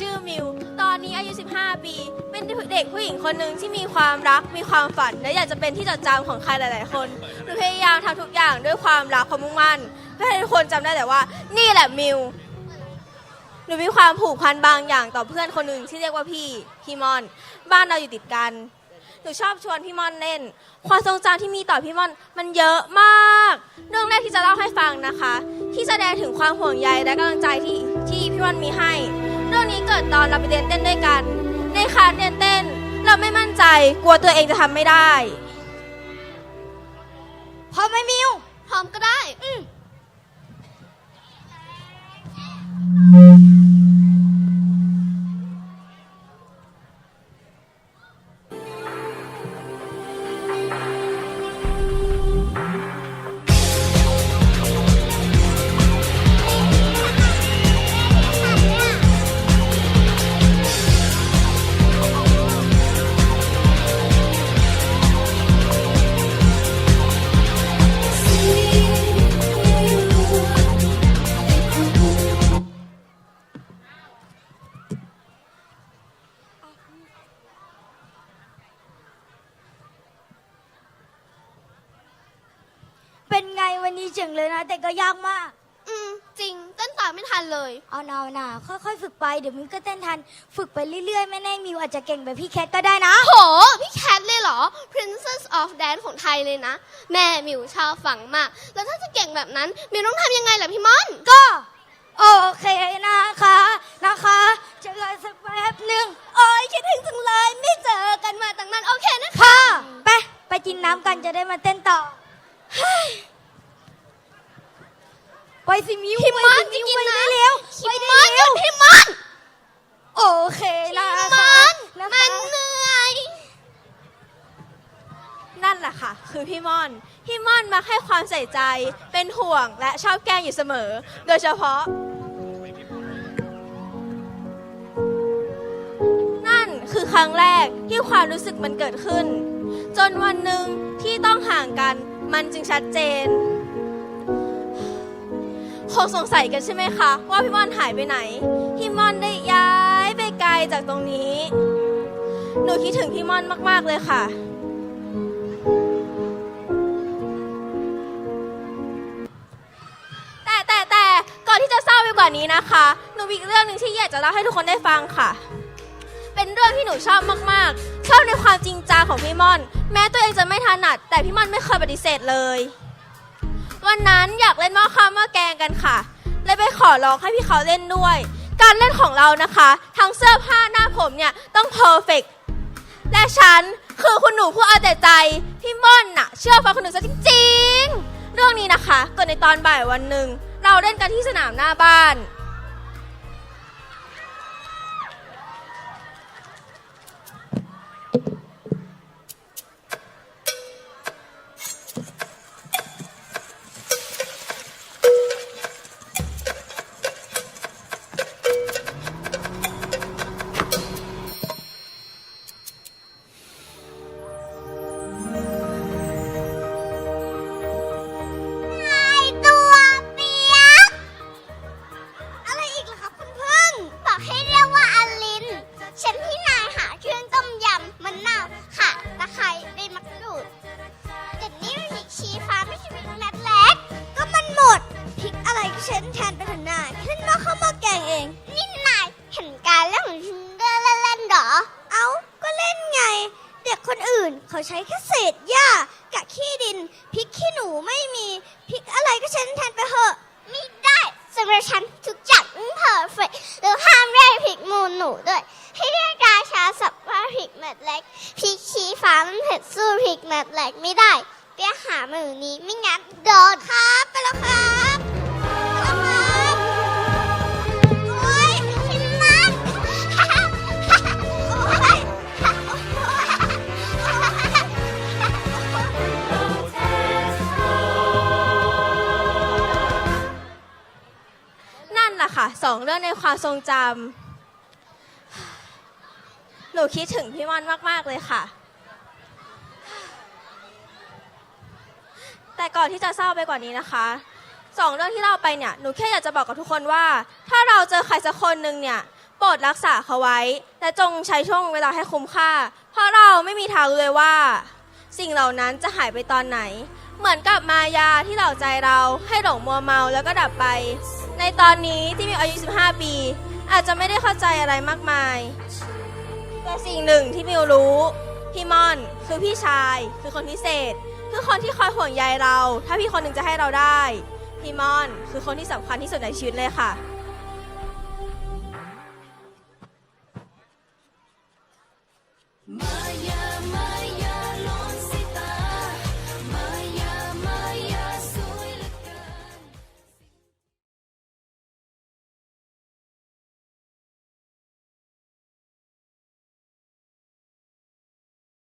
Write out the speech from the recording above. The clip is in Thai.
ชื่อมิว ตอนนี้อายุ 15 ปี เป็นเด็กผู้หญิงคนหนึ่งที่มีความรัก มีความฝัน และอยากจะเป็นที่จดจำของใครหลาย ๆ คนหนูพยายามทำทุกอย่างด้วยความรักความมุ่งมั่นเพื่อให้คนจำได้แต่ว่า นี่แหละมิว หนูมีความผูกพันบางอย่างต่อเพื่อนคนหนึ่งที่เรียกว่าพี่ พี่มอน บ้านเราอยู่ติดกัน หนูชอบชวนพี่มอนเล่น ความทรงจำที่มีต่อพี่มอน มันเยอะมาก เรื่องแรกที่จะเล่าให้ฟังนะคะ ที่แสดงถึงความห่วงใยและกำลังใจที่ที่พี่มอนมีให้ ตอนเราไปเรียนเต้นด้วยกัน ในคลาสเรียนเต้น เราไม่มั่นใจกลัวตัวเองจะทำไม่ได้ พร้อมไหมมิวพร้อมก็ได้ เป็นไงวันนี้เจ๋งเลยนะ แต่ก็ยากมาก อืมจริงเต้นตามไม่ทันเลย เอาหนาเอาหนาค่อยๆ ฝึกไปเดี๋ยวมิวก็เต้นทัน ฝึกไปเรื่อยๆ ไม่แน่มิวอาจจะเก่งแบบพี่แคทก็ได้นะ โห พี่แคทเลยเหรอ Princess of Dance ของไทยเลยนะ แม่มิวชอบฟังมาก แล้วถ้าจะเก่งแบบนั้น มิวต้องทำยังไงล่ะพี่ม่อน ก็ โอเคนะคะ นะคะเจอกันสักแป๊บหนึ่งโอ้ยคิดถึงจังเลยไม่เจอกันมาตั้งนานโอเคนะคะค่ะไป ไปกินน้ำกันจะได้มาเต้นต่อ ไปสิมิวพี่ม่อนไปจะสิกินไปนะได้เร็วพี่ไปม่ได้อนหยุเร็วดพี่ม่อนโอเคนะพี่คะม่อนนะมัคะนเหนื่อย นั่นแหละค่ะ คือพี่ม่อน พี่ม่อนมาให้ความใส่ใจ เป็นห่วงและชอบแกล้งอยู่เสมอ โดยเฉพาะ นั่นคือครั้งแรกที่ความรู้สึกมันเกิดขึ้น จนวันหนึ่งที่ต้องห่างกัน มันจึงชัดเจนคงสงสัยกันใช่ไหมคะ ว่าพี่ม่อนหายไปไหน พี่ม่อนได้ย้ายไปไกลจากตรงนี้ หนูคิดถึงพี่ม่อนมาก ๆ เลยค่ะ แต่แต่แต่ก่อนที่จะเศร้าไปกว่านี้นะคะ หนูมีเรื่องหนึ่งที่อยากจะเล่าให้ทุกคนได้ฟังค่ะ เป็นเรื่องที่หนูชอบมากๆ ชอบในความจริงจังของพี่ม่อน แม้ตัวเองจะไม่ถนัด แต่พี่ม่อนไม่เคยปฏิเสธเลย วันนั้นอยากเล่นหม้อข้าวหม้อแกงกันค่ะเลยไปขอร้องให้พี่เขาเล่นด้วย การเล่นของเรานะคะ ทั้งเสื้อผ้าหน้าผมเนี่ยต้องเพอร์เฟกและฉันคือคุณหนูผู้เอาแต่ใจ พี่ม่อนน่ะ เชื่อฟังคุณหนูซะจริง ๆ เรื่องนี้นะคะเกิดในตอนบ่ายวันหนึ่งเราเล่นกันที่สนามหน้าบ้าน ฉันแทนไปเถอะนายฉันมาเข้ามาแกงเอง นี่นายเห็นการเล่นของฉันเดินเล่นๆเหรอ เอาก็เล่นไง เด็กคนอื่นเขาใช้แค่เศษหญ้ากะขี้ดินพริกขี้หนูไม่มีพริกอะไรก็ฉันแทนไปเถอะไม่ได้สำหรับฉันทุกอย่างต้องเพอร์เฟกแล้วห้ามเรียกพริกมูลหนูด้วย ให้เรียกราชาสับว่าพริกเม็ดเล็กพริกชี้ฟ้ามันเผ็ดสู้พริกเม็ดเล็กไม่ได้เปียหามือนี้ไม่งั้นโดนครับไปแล้วครั ค่ะสองเรื่องในความทรงจำหนูคิดถึงพี่ม่อนมาก ๆ เลยค่ะ แต่ก่อนที่จะเศร้าไปกว่านี้นะคะสองเรื่องที่เล่าไปเนี่ยหนูแค่อยากจะบอกกับทุกคนว่า ถ้าเราเจอใครสักคนหนึ่งเนี่ยโปรดรักษาเขาไว้ และจงใช้ช่วงเวลาให้คุ้มค่า เพราะเราไม่มีทางรู้เลยว่า สิ่งเหล่านั้นจะหายไปตอนไหน เหมือนกับมายาที่เหล่าใจเราให้หลงมัวเมาแล้วก็ดับไป ในตอนนี้ที่มีอายุ 15 ปี อาจจะไม่ได้เข้าใจอะไรมากมาย แต่สิ่งหนึ่งที่มิวรู้ พี่ม่อนคือพี่ชาย คือคนพิเศษ คือคนที่คอยห่วงใยเรา ถ้าพี่คนหนึ่งจะให้เราได้ พี่ม่อนคือคนที่สำคัญที่สุดในชีวิตเลยค่ะ